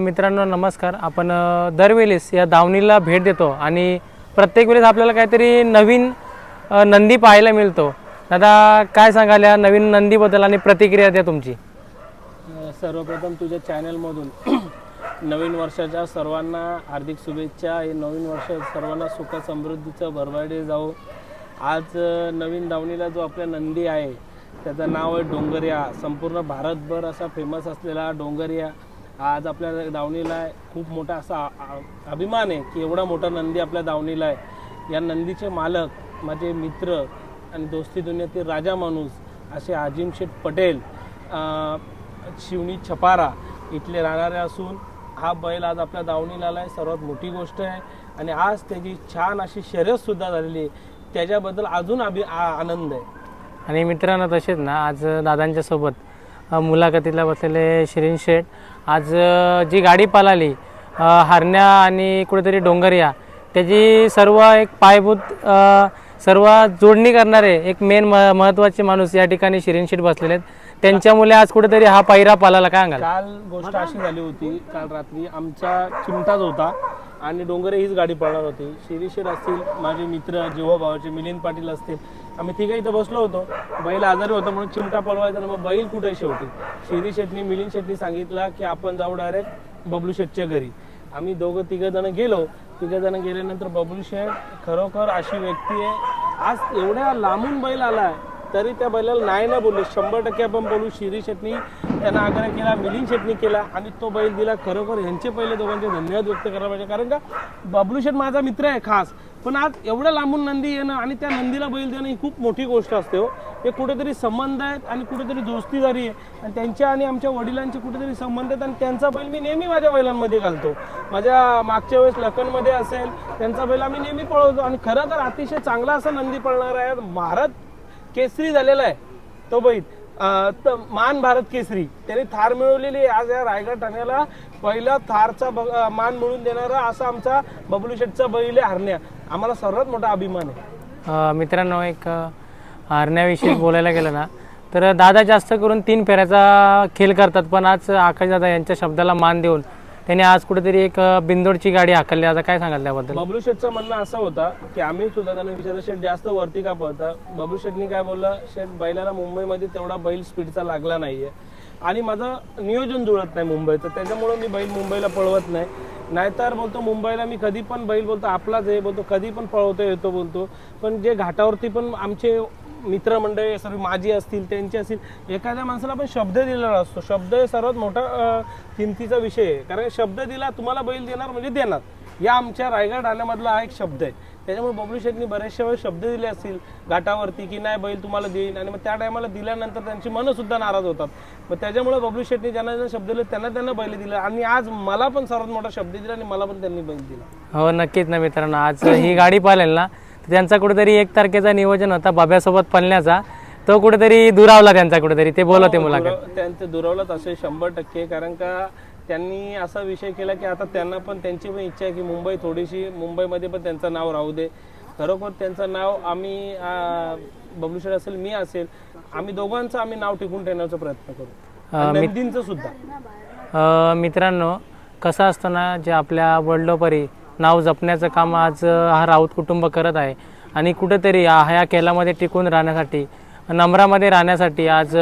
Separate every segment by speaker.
Speaker 1: मित्रांनो नमस्कार. आपण दरवेळेस या दावणीला भेट देतो आणि प्रत्येक वेळेस आपल्याला काहीतरी नवीन नंदी पाहायला मिळतो. दादा काय सांगाल या नवीन नंदीबद्दल आणि प्रतिक्रिया द्या तुमची?
Speaker 2: सर्वप्रथम तुझ्या चॅनलमधून नवीन वर्षाच्या सर्वांना हार्दिक शुभेच्छा. हे नवीन वर्ष सर्वांना सुख समृद्धीचं भरभाडे जाऊ आज नवीन दावणीला जो आपल्या नंदी आहे त्याचं नाव आहे डोंगरिया. संपूर्ण भारतभर असा फेमस असलेला डोंगरिया. आज आपल्या दावणीला आहे. खूप मोठा असा अभिमान आहे की एवढा मोठा नंदी आपल्या दावणीला आहे. या नंदीचे मालक माझे मित्र आणि दोस्ती दुनियातील राजा माणूस असे आजिम शेठ पटेल शिवणी छपारा इथले राहणारे असून हा बैल आज आपल्या दावणीला आला आहे सर्वात मोठी गोष्ट आहे. आणि आज त्याची छान अशी शर्यतसुद्धा झालेली आहे. त्याच्याबद्दल अजून अभि आ- आनंद आहे.
Speaker 1: आणि मित्रांनो तसेच ना आज दादांच्या सोबत मुलाखतीला बसलेले शिरीन शेठ. आज जी गाडी पळाली हारण्या हरण्या आणि कुठेतरी डोंगरिया त्याची सर्व एक पायाभूत सर्व जोडणी करणारे एक मेन महत्त्वाचे माणूस या ठिकाणी शिरीन शेठ बसलेले आहेत. त्यांच्यामुळे आज कुठेतरी हा पायरा पालाला काय अंगाल
Speaker 2: काल गोष्ट अशी झाली होती काल रात्री आमचा चिमटाच होता आणि डोंगरे हीच गाडी पळणार होती. शिरीशेठ असतील माझे मित्र जीवा भावाचे मिलिंद पाटील असतील आम्ही तिघं इथं बसलो होतो. बैल आजारी होता म्हणून चिमटा पळवायचा मग बैल कुठे शेवटी? शिरी शेटणी मिलिंद शेटणी सांगितला की आपण जाऊ डायरेक्ट बबलू शेटच्या घरी. आम्ही दोघं तिघं जण गेलो. तिघं जण गेल्यानंतर बबलू शेठ खरोखर अशी व्यक्ती आहे. आज एवढ्या लांबून बैल आला आहे तरी त्या बैलाला नाही ना बोलले. शंभर टक्के आपण बोलू शिरी शेटणी त्यांना आग्रह केला मिलिंद शेटणी केला आणि तो बैल दिला. खरोखर यांचे पहिले दोघांचे धन्यवाद व्यक्त करायला पाहिजे. कारण का बबलू शेट माझा मित्र आहे खास. पण आज एवढं लांबून नंदी येणं आणि त्या नंदीला बैल देणं ही खूप मोठी गोष्ट असते हो. हे कुठेतरी संबंध आहेत आणि कुठेतरी दोस्तीदारी आहे आणि त्यांच्या आणि आमच्या वडिलांचे कुठेतरी संबंध आहेत आणि त्यांचा बैल मी नेहमी माझ्या बैलांमध्ये घालतो. माझ्या मागच्या वेळेस लखनमध्ये असेल त्यांचा बैल आम्ही नेहमी पळवतो. आणि खरं तर अतिशय चांगला असा नंदी पळणार आहे. महाराज केसरी झालेला आहे. तो बैल तर मान भारत केसरी. त्याने थार मिळवलेली आहे. आज या रायगड ठाण्याला पहिला थारचा मान मिळून देणारा असा आमचा बबलू शेटचा बैल हरण्या. आम्हाला सर्वात मोठा अभिमान आहे.
Speaker 1: मित्रांनो एक हरण्याविषयी बोलायला गेलं ना तर दादा जास्त करून तीन फेऱ्याचा खेळ करतात. पण आज आकाश दादा यांच्या शब्दाला मान देऊन त्यांनी आज कुठेतरी एक बिंदोडची गाडी हाकलली. आता काय सांगाल त्याबद्दल?
Speaker 2: बबलू शेठचं म्हणणं असं होता की आम्ही सुद्धा त्यांना विचारलं शेठ जास्त वरती का पळता? बबलू शेठनी काय बोललं शेठ बैलाला मुंबईमध्ये तेवढा बैल स्पीडचा लागला नाहीये. आणि माझं नियोजन जुळत नाही मुंबईचं. त्याच्यामुळे मी बैल मुंबईला पळवत नाही. नाहीतर बोलतो मुंबईला मी कधी पण बैल बोलतो आपलाच आहे. बोलतो कधी पण पळवतो येतो बोलतो. पण जे घाटावरती पण आमचे मित्रमंडळी सर्व माझी असतील त्यांचे असतील एखाद्या माणसाला आपण शब्द दिलेला असतो. शब्द हे सर्वात मोठा किमतीचा विषय आहे. कारण शब्द दिला तुम्हाला बैल देणार म्हणजे देणार. या आमच्या रायगड ठाण्यामधला हा एक शब्द आहे. त्याच्यामुळे बबलू शेठनी बरेचशे वेळेस शब्द दिले असतील घाटावरती की नाही बैल तुम्हाला देईन आणि मग त्या टायमाला दिल्यानंतर त्यांची मनंसुद्धा नाराज होतात. मग त्याच्यामुळे बबलू शेठनी ज्यांना ज्यांना शब्द दिले त्यांना त्यांना बैल दिला आणि आज मला पण सर्वात मोठा शब्द दिला आणि मला पण त्यांनी बैल दिला.
Speaker 1: हो नक्कीच ना मित्रांनो. आज ही गाडी पाहिलेल ना त्यांचा कुठेतरी एक तारखेचा नियोजन होता बाब्यासोबत पळण्याचा. तो कुठेतरी दुरावला त्यांचा कुठेतरी. ते बोलवते मुलाखत.
Speaker 2: दुराव- त्यांचं दुरावलाच असेल शंभर टक्के. कारण का त्यांनी असा विषय केला की आता त्यांना पण त्यांची पण इच्छा आहे की मुंबई थोडीशी मुंबईमध्ये पण त्यांचं नाव राहू दे. खरोखर त्यांचं नाव आम्ही आ, बबलू शेठ असेल मी असेल आम्ही दोघांचं आम्ही नाव टिकून ठेवण्याचा प्रयत्न करू. नंदींचं सुद्धा.
Speaker 1: मित्रांनो कसं असतं ना जे आपल्या वडिलोपरी नाव जपण्याचं काम आज हा राऊत कुटुंब करत आहे. आणि कुठेतरी ह्या केलामध्ये टिकून राहण्यासाठी नम्रामध्ये राहण्यासाठी आज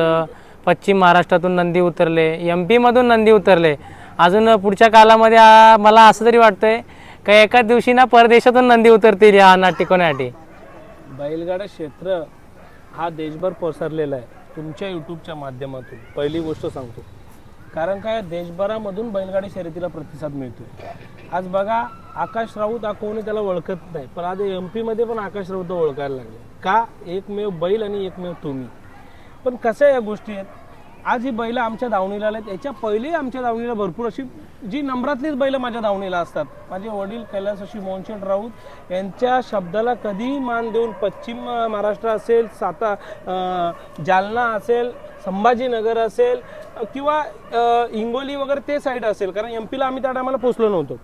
Speaker 1: पश्चिम महाराष्ट्रातून नंदी उतरले एम पीमधून नंदी उतरले. अजून पुढच्या कालामध्ये मला असं तरी वाटतंय का एकाच दिवशी ना परदेशातून नंदी उतरतील या ना टिकवण्यासाठी
Speaker 2: बैलगाडा क्षेत्र हा देशभर पसरलेला आहे. तुमच्या यूट्यूबच्या माध्यमातून. पहिली गोष्ट सांगतो. कारण काय? देशभरामधून बैलगाडी शर्यतीला प्रतिसाद मिळतो आज बघा आकाश राऊत हा कोणी त्याला ओळखत नाही पण आज एम पीमध्ये पण आकाश राऊत ओळखायला लागले. का? एकमेव बैल आणि एकमेव तुम्ही. पण कसं या गोष्टी आहेत? आज ही बैलं आमच्या दावणीला आल्यात याच्या पहिले आमच्या दावणीला भरपूर अशी जी नंबरातलीच बैलं माझ्या दावणीला असतात. माझे वडील कैलास अशी मोहनशेठ राऊत यांच्या शब्दाला कधीही मान देऊन पश्चिम महाराष्ट्र असेल साता जालना असेल संभाजीनगर असेल किंवा हिंगोली वगैरे ते साईड असेल. कारण एम पीला आम्ही त्या टायमाला पोचलो नव्हतो.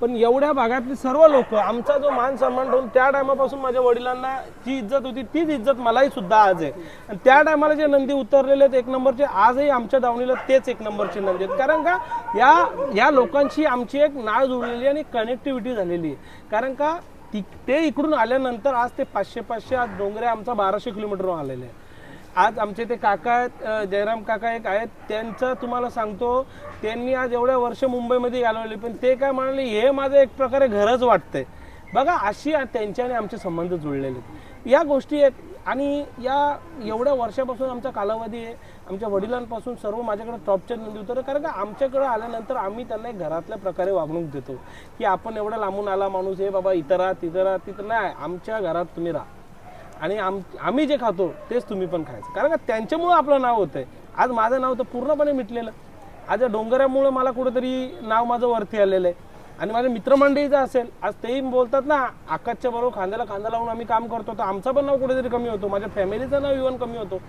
Speaker 2: पण एवढ्या भागातले सर्व लोक आमचा जो मान सन्मान ठेवून त्या टायमापासून माझ्या वडिलांना जी इज्जत होती तीच इज्जत मलाही सुद्धा आज आहे. आणि त्या टायमाला जे नंदी उतरलेले आहेत एक नंबरचे आजही आमच्या दावणीला तेच एक नंबरचे नंदी आहेत. कारण का या या लोकांची आमची एक नाळ जुळलेली आणि कनेक्टिव्हिटी झालेली आहे. कारण का ती ते इकडून आल्यानंतर आज ते पाचशे पाचशे आज डोंगरे आमचा बाराशे किलोमीटरवर आलेले आहे आज आमचे ते काका आहेत जयराम काका एक आहेत त्यांचं तुम्हाला सांगतो त्यांनी आज एवढ्या वर्ष मुंबईमध्ये घालवले पण ते काय म्हणाले हे माझं एक प्रकारे घरच वाटतंय. बघा अशी आ- आणि आमचे संबंध जुळलेले आहेत. या गोष्टी आहेत आणि या एवढ्या वर्षापासून आमचा कालावधी आहे. आमच्या वडिलांपासून सर्व माझ्याकडे टॉपच्या नोंदी होतं. कारण का आमच्याकडे आल्यानंतर आम्ही त्यांना एक घरातल्या प्रकारे वागणूक देतो की आपण एवढा लांबून आला माणूस हे बाबा इथं राहा तिथं राहा तिथं नाही आमच्या घरात तुम्ही राहा. आणि आम आम्ही जे खातो तेच तुम्ही पण खायचं. कारण का त्यांच्यामुळं आपलं नाव होतंय. आज माझं नाव तर पूर्णपणे मिटलेलं. आज या डोंगरामुळं मला कुठेतरी नाव माझं वरती आलेलं आहे. आणि माझ्या मित्रमंडळीचं असेल आज तेही बोलतात ना आकाशच्या बरोबर खांद्याला खांदा लावून आम्ही काम करतो. तर आमचं पण नाव कुठेतरी कमी होतो. माझ्या फॅमिलीचं नाव इव्हन कमी होतो.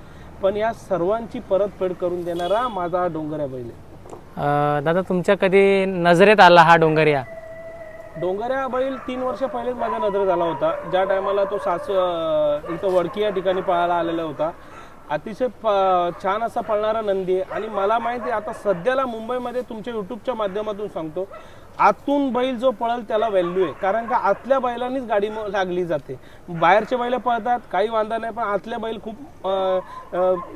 Speaker 2: पण या सर्वांची परतफेड करून देणारा माझा हा डोंगऱ्या बैल. आहे
Speaker 1: दादा तुमच्या कधी नजरेत आला हा डोंगरिया
Speaker 2: डोंगऱ्या बैल तीन वर्ष पहिलेच माझ्या नजरेत आला होता. ज्या टायमाला तो सास इथं वडकी या ठिकाणी पळायला आलेला होता. अतिशय प- छान असा पळणारा नंदी आहे. आणि मला माहिती आहे आता सध्याला मुंबईमध्ये तुमच्या युट्यूबच्या माध्यमातून सांगतो आतून बैल जो पळल त्याला व्हॅल्यू आहे. कारण का आतल्या बैलांनीच गाडी लागली जाते. बाहेरचे बैल पळतात काही वांदा नाही पण आतल्या बैल खूप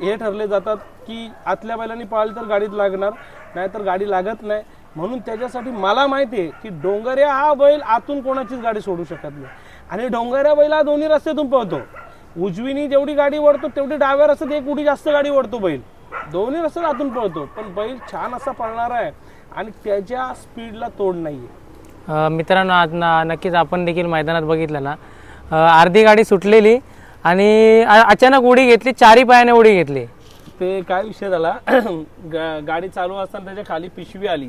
Speaker 2: हे ठरले जातात की आतल्या बैलांनी पळाली तर गाडीत लागणार नाहीतर गाडी लागत नाही. म्हणून त्याच्यासाठी मला माहिती आहे की डोंगऱ्या हा बैल आतून कोणाचीच गाडी सोडू शकत नाही. आणि डोंगऱ्या बैल हा दोन्ही रस्त्यातून पळतो. उजवीनी जेवढी गाडी ओढतो तेवढी डाव्या रस्त्यात एक उडी जास्त गाडी ओढतो बैल. दोन्ही रस्त्यात आतून पळतो पण बैल छान असा पळणारा आहे आणि त्याच्या स्पीडला तोड नाहीये.
Speaker 1: अ, मित्रांनो आज ना नक्कीच आपण देखील मैदानात बघितलं ना. अर्धी गाडी सुटलेली आणि अचानक उडी घेतली चारी पायाने उडी घेतली.
Speaker 2: ते काय विषय झाला? गा- गाडी चालू असताना त्याच्याखाली पिशवी आली.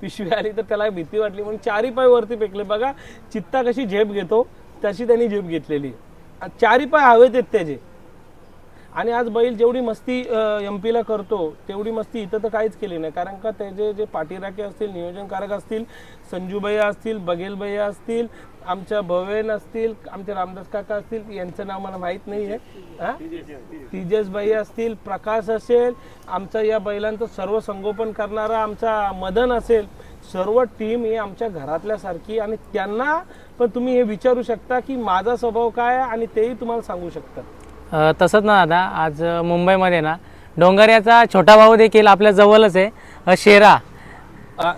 Speaker 2: पिशवी आली तर त्याला भीती वाटली. म्हणून चारी पाय वरती फेकले. बघा चित्ता कशी झेप घेतो तशी त्यांनी झेप घेतलेली. चारी पाय हवेत आहेत त्याचे. आणि आज बैल जेवढी मस्ती एम पीला करतो तेवढी मस्ती इथं तर काहीच केली नाही. कारण का त्याचे जे पाठीराखे असतील नियोजनकारक असतील संजूभैया असतील बघेलभैया असतील आमच्या भवेन असतील आमचे रामदास काका असतील यांचं नाव मला माहीत नाही आहे तेजसबाई असतील प्रकाश असेल आमचा या बैलांचं सर्व संगोपन करणारा आमचा मदन असेल सर्व टीम ही आमच्या घरातल्यासारखी आणि त्यांना पण तुम्ही हे विचारू शकता की माझा स्वभाव काय आहे आणि तेही तुम्हाला सांगू शकतात.
Speaker 1: तसंच ना दादा आज मुंबईमध्ये ना डोंगऱ्याचा छोटा भाऊ देखील आपल्या जवळच आहे शेरा.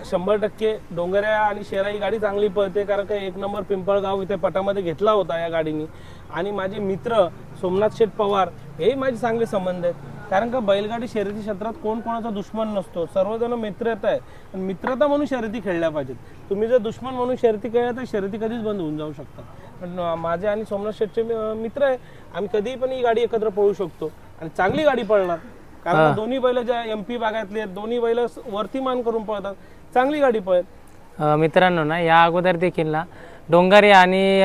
Speaker 2: शंभर टक्के डोंगऱ्या आणि शेरा ही गाडी चांगली पळते कारण का एक नंबर पिंपळगाव इथे पटामध्ये घेतला होता या गाडीने. आणि माझे मित्र सोमनाथ शेठ पवार हेही माझे चांगले संबंध आहेत. कारण का बैलगाडी शर्यती क्षेत्रात कोण कोणाचा दुश्मन नसतो. सर्वजण मित्रता आहे. आणि मित्रता म्हणून शर्यती खेळल्या पाहिजेत. तुम्ही जर दुश्मन म्हणून शर्यती खेळल्या तर शर्यती कधीच बंद होऊन जाऊ शकतात. पण माझे आणि सोमनाथ शेठचे मित्र आहे. आम्ही कधीही पण ही गाडी एकत्र पळू शकतो. आणि चांगली गाडी पळणार. कारण दोन्ही बैल ज्या एम पी भागातली आहेत दोन्ही बैल वरती मान करून पळतात. चांगली गाडी पळत
Speaker 1: मित्रांनो ना या अगोदर देखील ना डोंगरिया आणि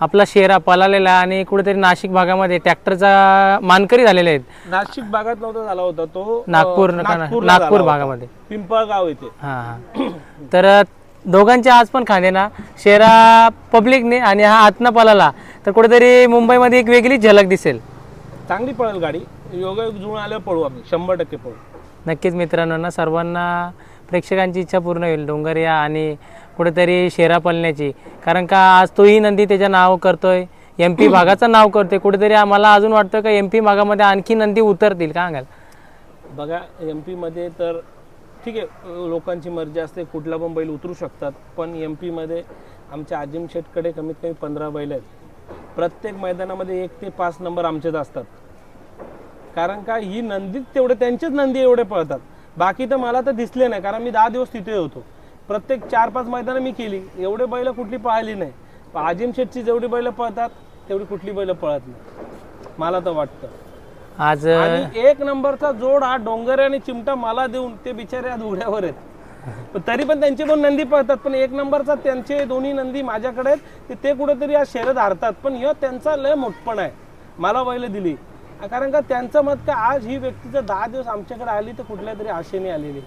Speaker 1: आपला शेरा पळालेला आणि कुठेतरी नाशिक भागामध्ये ट्रॅक्टरचा मानकरी झालेले आहेत.
Speaker 2: नाशिक भागात नव्हता झाला होता तो
Speaker 1: नागपूर नागपूर. भागामध्ये.
Speaker 2: पिंपळगाव येथे
Speaker 1: हां तर अ, दोघांचे आज पण खाणे ना शेरा पब्लिकने आणि हा आतनं पळाला तर कुठेतरी मुंबईमध्ये एक वेगळीच झलक दिसेल.
Speaker 2: चांगली पळेल गाडी. योगायोग जुळून आल्यावर पळू आम्ही. शंभर टक्के पळू.
Speaker 1: नक्कीच मित्रांनो ना सर्वांना प्रेक्षकांची इच्छा पूर्ण होईल डोंगरिया आणि कुठेतरी शेरा पळण्याची कारण का आज तोही नंदी त्याचं नाव करतोय एम पी भागाचं नाव करतोय. कुठेतरी आम्हाला अजून वाटतं का एम पी भागामध्ये आणखी नंदी उतरतील का सांगाल?
Speaker 2: बघा एममध्ये तर ठीक आहे लोकांची मर्जी असते कुठला पण बैल उतरू शकतात. पण एममध्ये आमच्या आजिम शेटकडे कमीत कमी पंधरा बैल आहेत. प्रत्येक मैदानामध्ये एक ते पाच नंबर आमचेच असतात. कारण का ही नंदीच तेवढे त्यांचेच नंदी एवढे पळतात. बाकी तर मला तर दिसले नाही कारण मी दहा दिवस तिथे होतो. प्रत्येक चार पाच मैदानं मी केली. एवढे बैल कुठली पळाली नाही. आजिम शेटची जेवढी बैल पळतात तेवढी कुठली बैल पळत नाही. मला तर वाटतं.
Speaker 1: आज
Speaker 2: आणि एक नंबरचा जोड हा डोंगर आणि चिमटा मला देऊन ते बिचारे आज उघड्यावर आहेत. तरी पण त्यांचे दोन नंदी पळतात पण एक नंबरचा त्यांचे दोन्ही नंदी माझ्याकडे आहेत. ते- कुठेतरी आज शर्यत हारतात. पण ह्यो त्यांचा लय मोठपण आहे. मला बैल दिली. कारण का त्यांचं मत का आज ही व्यक्ती जर दहा दिवस आमच्याकडे आली तर कुठल्या तरी आशेने आलेली.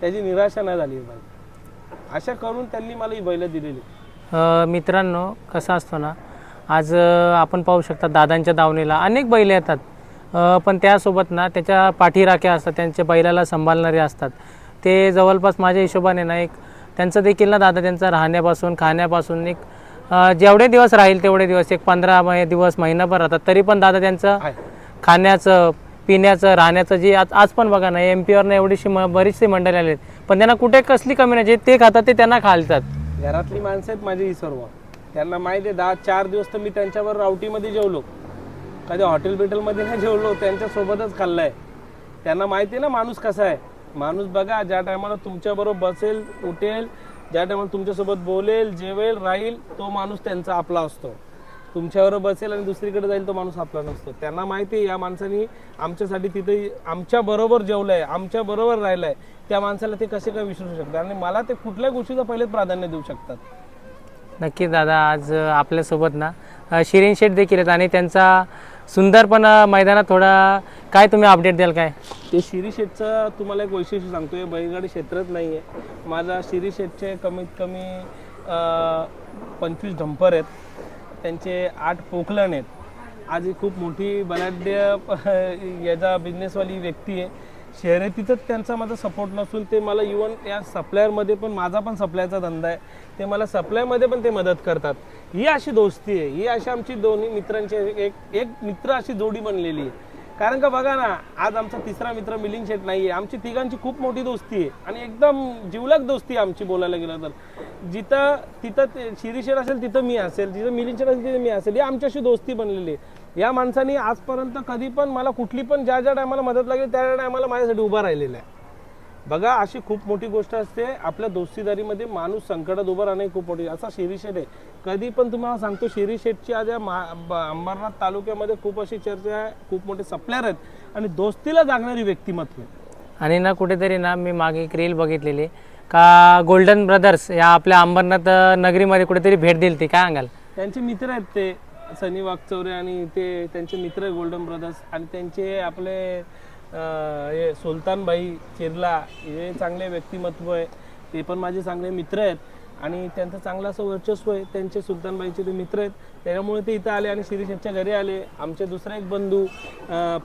Speaker 2: त्याची निराशा नाही झाली पाहिजे अशा करून त्यांनी मला ही बैल दिलेली.
Speaker 1: मित्रांनो कसं असतो ना आज आपण पाहू शकता दादांच्या दावणीला अनेक बैल येतात. पण त्यासोबत ना त्याच्या पाठीराख्या असतात त्यांच्या बैलाला सांभाळणारे असतात. ते जवळपास माझ्या हिशोबाने ना एक त्यांचं देखील ना दादा त्यांचं राहण्यापासून खाण्यापासून एक जेवढे दिवस राहील तेवढे दिवस एक पंधरा दिवस महिनाभर राहतात तरी पण दादा त्यांचं खाण्याचं पिण्याचं राहण्याचं जे आज आज पण बघा ना एम पीवरनं एवढीशी म बरीचशी मंडळी आलेत. पण त्यांना कुठे कसली कमी नाही जे ते खातात ते त्यांना खालतात.
Speaker 2: घरातली माणसं आहेत माझी ही सर्व. त्यांना माहिती आहे दहा चार दिवस तर मी त्यांच्यावर रावटीमध्ये जेवलो. कधी हॉटेल बिटेलमध्ये नाही जेवलो त्यांच्यासोबतच खाल्लं आहे त्यांना माहिती आहे ना माणूस कसा आहे. माणूस बघा ज्या टायमाला तुमच्याबरोबर बसेल उठेल ज्या टायमाला तुमच्यासोबत बोलेल जेवेल राहील तो माणूस त्यांचा आपला असतो. तुमच्याबरोबर बसेल आणि दुसरीकडे जाईल तो माणूस आपला नसतो. त्यांना माहिती आहे या माणसाने आमच्यासाठी तिथे आमच्या बरोबर जेवलंय आमच्या बरोबर राहिलंय. त्या माणसाला ते कसे काय विसरू शकतात? आणि मला ते कुठल्याही गोष्टीचं पहिले प्राधान्य देऊ शकतात?
Speaker 1: नक्की दादा आज आपल्यासोबत ना अ, शिरीन शेठ देखील आहेत आणि त्यांचा सुंदरपणा मैदानात थोडा काय तुम्ही अपडेट द्याल काय?
Speaker 2: ते शिरी शेटचं तुम्हाला एक वैशिष्ट्य सांगतो हे बैलगाडी क्षेत्रच नाही आहे माझा शिरी शेटचे कमीत कमी पंचवीस डंपर आहेत. त्यांचे आठ पोखलन आहेत. आज ही खूप मोठी बलाढ्य याचा बिझनेसवाली व्यक्ती आहे. शर्यतीतच त्यांचा माझा सपोर्ट नसून ते मला इवन या सप्लायरमध्ये पण माझा पण सप्लायचा धंदा आहे. ते मला सप्लायमध्ये पण ते मदत करतात. ही अशी दोस्ती आहे. ही अशी आमची दोन्ही मित्रांची एक एक मित्र अशी जोडी बनलेली आहे. कारण का बघा ना आज आमचा तिसरा मित्र मिलिंग शेट नाही आहे आमची तिघांची खूप मोठी दोस्ती आहे आणि एकदम जिवलग दोस्ती आहे आमची बोलायला गेलं तर. जिथं तिथं ते शिरी असेल तिथं मी असेल. जिथं मिलिंग शेट असेल तिथं मी असेल. ही आमच्याशी दोस्ती बनलेली आहे. या माणसाने आजपर्यंत कधी पण मला कुठली पण ज्या ज्या टायमाला मदत लागेल त्या टायमाला माझ्यासाठी उभा राहिलेला आहे. बघा अशी खूप मोठी गोष्ट असते आपल्या दोस्तीदारीमध्ये माणूस संकटात उभं राहणे खूप मोठी असा शेरी शेठ आहे कधी पण तुम्हाला सांगतो शेरी शेठची आज या मा अंबरनाथ तालुक्यामध्ये खूप अशी चर्चा आहे खूप मोठे सप्लायर आहेत आणि दोस्तीला जागणारी व्यक्तिमत्व आहे.
Speaker 1: आणि ना कुठेतरी ना मी मागे एक रील बघितलेली का गोल्डन ब्रदर्स या आपल्या अंबरनाथ नगरीमध्ये कुठेतरी भेट दिली ती काय सांगाल
Speaker 2: त्यांचे मित्र आहेत ते सनी वागचौरे आणि ते त्यांचे मित्र आहे गोल्डन ब्रदर्स आणि त्यांचे आपले हे सुलतानबाई चिरला हे चांगले व्यक्तिमत्व आहे. ते पण माझे चांगले मित्र आहेत. आणि त्यांचं चांगलं असं वर्चस्व आहे. त्यांचे सुलतानबाईचे ते मित्र आहेत. त्याच्यामुळे ते इथं आले आणि शिरी शेठच्या घरी आले. आमचे दुसरे एक बंधू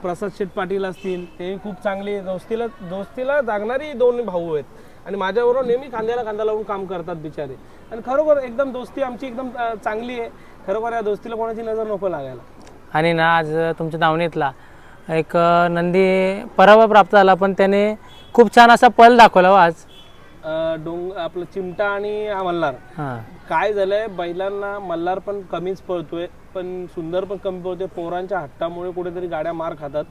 Speaker 2: प्रसाद शेठ पाटील असतील. ते खूप चांगले दोस्तीला दोस्तीला जागणारी दोन भाऊ आहेत. आणि माझ्याबरोबर नेहमी खांद्याला खांदा लावून काम करतात बिचारे. आणि खरोखर एकदम दोस्ती आमची एकदम चांगली आहे. खरोखर या दोस्तीला कोणाची नजर नको लागायला.
Speaker 1: आणि ना आज तुमच्या दावणीतला एक नंदी पराभव प्राप्त झाला पण त्याने खूप छान असा पल दाखवला हो आज.
Speaker 2: अं, डोंग आपलं चिमटा आणि हा मल्हार.
Speaker 1: हां.
Speaker 2: काय झालंय बैलांना मल्हार पण कमीच पळतोय पण सुंदर पण कमी पळतोय पोरांच्या हट्टामुळे कुठेतरी गाड्या मार खातात.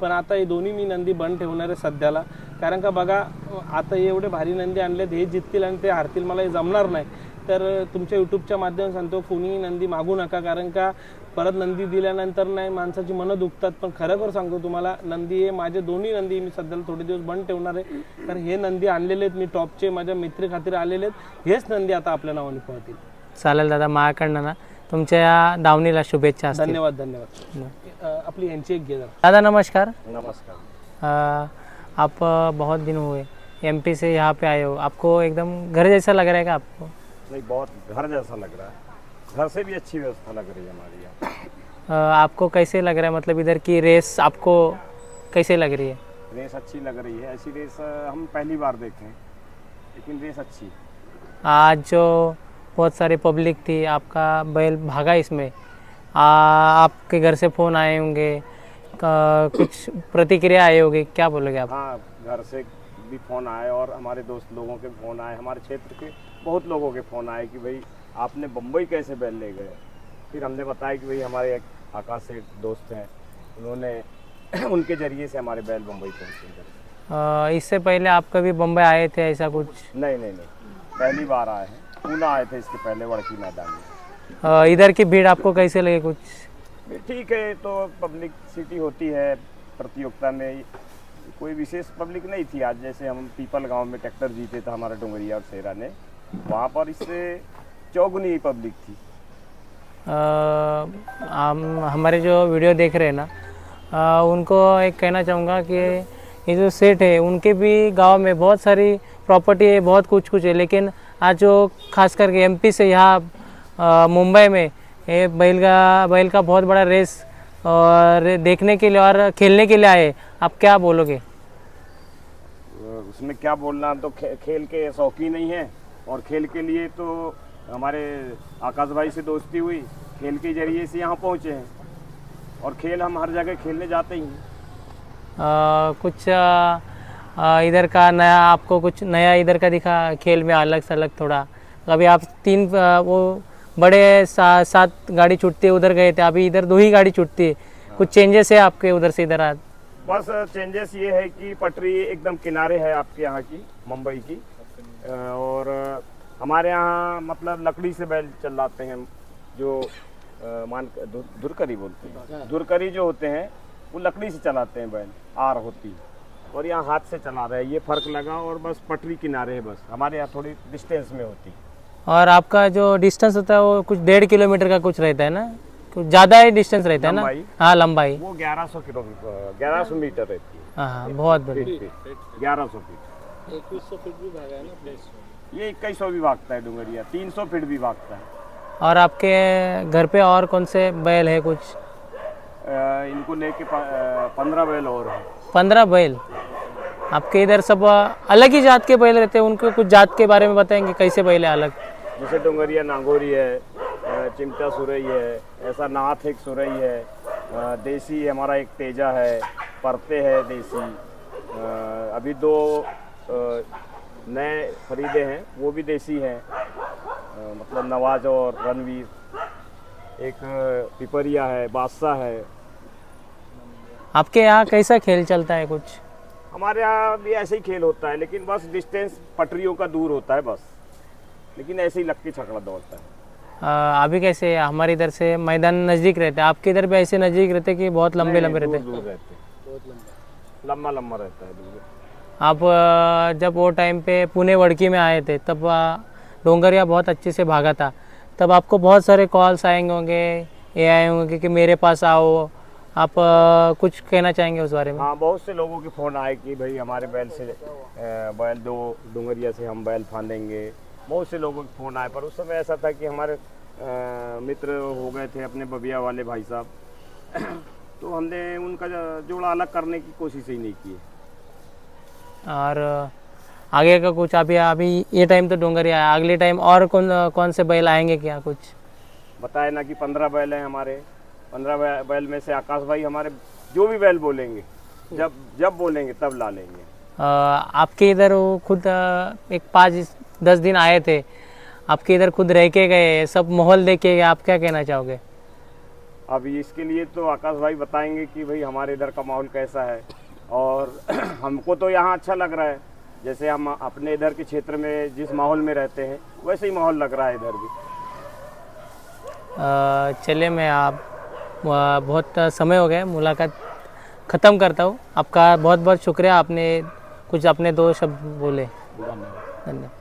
Speaker 2: पण आता हे दोन्ही मी नंदी बंद ठेवणार आहे सध्याला. कारण का बघा आता हे एवढे भारी नंदी आणलेत हे जिततील आणि ते हारतील मला हे जमणार नाही. तर तुमच्या यूट्यूबच्या माध्यमातून सांगतो कोणी नंदी मागू नका कारण का परत नंदी दिल्यानंतर नाही माणसाची मनं दुखतात. पण खरोखर सांगतो तुम्हाला नंदी हे माझे दोन्ही नंदी मी सध्याला थोडे दिवस बंद ठेवणार आहे. कारण हे नंदी आणलेले आहेत मी टॉपचे माझ्या मित्री खातीर आलेले आहेत. हेच नंदी आता आपल्या नावाने पळतील.
Speaker 1: चालेल दादा माझ्याकडनं ना तुमच्या या दावणीला शुभेच्छा असतील.
Speaker 2: धन्यवाद धन्यवाद. अ, आपली यांची एक घे जरा.
Speaker 1: दादा नमस्कार.
Speaker 3: नमस्कार.
Speaker 1: अ, आप अ, बहुत दिन हुए. एमपी से यहाँ पे आए हो. आपको एकदम घर जैसा लग रहा है क्या आपको?
Speaker 3: नहीं बहुत घर जैसा लग रहा है। घर से भी अच्छी व्यवस्था लग रही है हमारी यहाँ।
Speaker 1: आपको कैसे लग रहा है? मतलब इधर की रेस आपको कैसे लग रही है?
Speaker 3: रेस अच्छी लग रही है। ऐसी रेस हम पहली बार देखें लेकिन रेस अच्छी
Speaker 1: आज जो बहुत सारी पब्लिक थी आपका बैल भागा इसमें। आ, आपके घर से फ़ोन आए होंगे कुछ प्रतिक्रिया आई होगी क्या बोलोगे आप?
Speaker 3: हाँ घर से भी फ़ोन आए और हमारे दोस्त लोगों के फ़ोन आए हमारे क्षेत्र के बहुत लोगों के फ़ोन आए कि भाई आपने बम्बई कैसे बैल ले गए? फिर हमने बताया कि भाई हमारे एक आकाश से दोस्त हैं। उन्होंने उनके ज़रिए से हमारे बैल बम्बई पहुँचे।
Speaker 1: इससे पहले आप कभी बम्बई आए थे ऐसा कुछ?
Speaker 3: नहीं नहीं नहीं। पहली बार आए हैं। पूना आए थे इसके पहले वड़की मैदान में।
Speaker 1: इधर की भीड़ आपको कैसे लगे कुछ?
Speaker 3: ठीक है तो पब्लिक सिटी होती है प्रतियोगिता में। कोई विशेष पब्लिक नहीं थी आज। जैसे हम पीपल गाँव में ट्रैक्टर जीते था हमारा डोंगरिया और सेरा ने। वहाँ पर इससे चौगुनी पब्लिक थी।
Speaker 1: हम हमारे जो वीडियो देख रहे हैं ना अ, उनको एक कहना चाहूँगा कि ये जो सेठ है उनके भी गाँव में बहुत सारी प्रॉपर्टी है बहुत कुछ कुछ है लेकिन आज जो खास करके एमपी से यहाँ मुंबई में ये बैल का बैल का बहुत बड़ा रेस और देखने के लिए और खेलने के लिए आए आप क्या बोलोगे?
Speaker 3: उसमें क्या बोलना तो खे, खेल के शौकीन नहीं है और खेल के लिए तो हमारे आकाश भाई से दोस्ती हुई खेल के ज़रिए से यहाँ पहुँचे हैं। और खेल हम हर जगह खेलने जाते ही हैं।
Speaker 1: कुछ इधर का नया आपको कुछ नया इधर का दिखा खेल में अलग से अलग थोड़ा। अभी आप तीन अ, वो बड़े सा, सात गाड़ी छूटती उधर गए थे अभी इधर दो ही गाड़ी छूटती है। कुछ चेंजेस है आपके उधर से इधर आज
Speaker 3: बस चेंजेस ये है कि पटरी एकदम किनारे है आपके यहाँ की मुंबई की। और हमारे यहाँ मतलब लकड़ी से बैल चलाते हैं जो अ, मान धुर- धुरकरी बोलते हैं। धुरकरी जो होते हैं वो लकड़ी से चलाते हैं बैल आर होती। है और यहाँ हाथ से चला रहे हैं ये फ़र्क लगा और बस पटरी किनारे है बस। हमारे यहाँ थोड़ी डिस्टेंस में होती। है
Speaker 1: और आपका जो डिस्टेंस होता है वो कुछ डेढ़ किलोमीटर का कुछ रहता है ना? कुछ ज़्यादा ही डिस्टेंस रहता है ना? हाँ लंबाई।
Speaker 3: वो 1100 किलोमीटर 1100 मीटर रहती है।
Speaker 1: हाँ हाँ बहुत बढ़िया।
Speaker 3: Feet feet. ग्यारह सौ फीट
Speaker 2: भी भागा है ना प्लेस
Speaker 3: ये इक्कीस सौ भी भागता है डूंगरिया तीन सौ फीट भी भागता है।
Speaker 1: और आपके घर पे और कौन से बैल है कुछ?
Speaker 3: इनको लेके पंद्रह बैल और है।
Speaker 1: पंद्रह बैल। आपके इधर सब अलग ही जात के बैल रहते हैं उनको कुछ जात के बारे में बताएँगे कैसे बैल है अलग?
Speaker 3: जैसे डोंगरिया नागौरी है चिमटा सुरई है ऐसा नाथ एक सुरई है देसी हमारा एक तेजा है परते है देसी। अभी दो नए खरीदे हैं वो भी देसी हैं। मतलब नवाज़ और रणवीर। एक पिपरिया है बादशाह है।
Speaker 1: आपके यहाँ कैसा खेल चलता है कुछ?
Speaker 3: हमारे यहाँ भी ऐसे ही खेल होता है लेकिन बस डिस्टेंस पटरियों का दूर होता है बस। लेकिन ऐसे ही लक्की छकड़ा दौड़ता है।
Speaker 1: अभी कैसे हमारे इधर से मैदान नज़दीक रहते हैं। आपके इधर भी ऐसे नज़दीक रहते हैं कि बहुत लंबे लंबे रहते हैं?
Speaker 3: लंबा। लंबा रहता है
Speaker 1: आप जब वो टाइम पे पुणे वड़की में आए थे, तब डोंगरिया बहुत अच्छे से भागा था। तब आपको बहुत सारे कॉल्स आएँगे होंगे ये आए होंगे कि मेरे पास आओ। आप कुछ कहना चाहेंगे उस बारे में?
Speaker 3: हाँ बहुत से लोगों के फ़ोन आए कि भाई हमारे बैल से बैल दो, डोंगरिया से हम बैल फांदेंगे। बहुत से लोगों के फ़ोन आए, पर उस समय ऐसा था कि हमारे मित्र हो गए थे अपने बबिया वाले भाई साहब। तो हमने उनका जोड़ा अलग करने की कोशिश ही नहीं की।
Speaker 1: और आगे का कुछ अभी अभी ये टाइम तो डोंगरिया है अगले टाइम और कौन कौन से बैल आएँगे क्या कुछ?
Speaker 3: बताए ना कि पंद्रह बैल हैं हमारे। पंद्रह बैल में से आकाश भाई हमारे जो भी बैल बोलेंगे जब जब बोलेंगे तब ला लेंगे।
Speaker 1: आपके इधर वो खुद एक पाँच दस दिन आए थे। आपके इधर खुद रह के गए सब माहौल देख के गए आप क्या कहना चाहोगे?
Speaker 3: अभी इसके लिए तो आकाश भाई बताएँगे कि भाई हमारे इधर का माहौल कैसा है। और हमको तो यहाँ अच्छा लग रहा है। जैसे हम अपने इधर के क्षेत्र में जिस माहौल में रहते हैं वैसे ही माहौल लग रहा है इधर भी।
Speaker 1: चले मैं आप बहुत समय हो गया मुलाकात ख़त्म करता हूँ। आपका बहुत बहुत शुक्रिया आपने कुछ अपने दो शब्द बोले। धन्यवाद। धन्यवाद।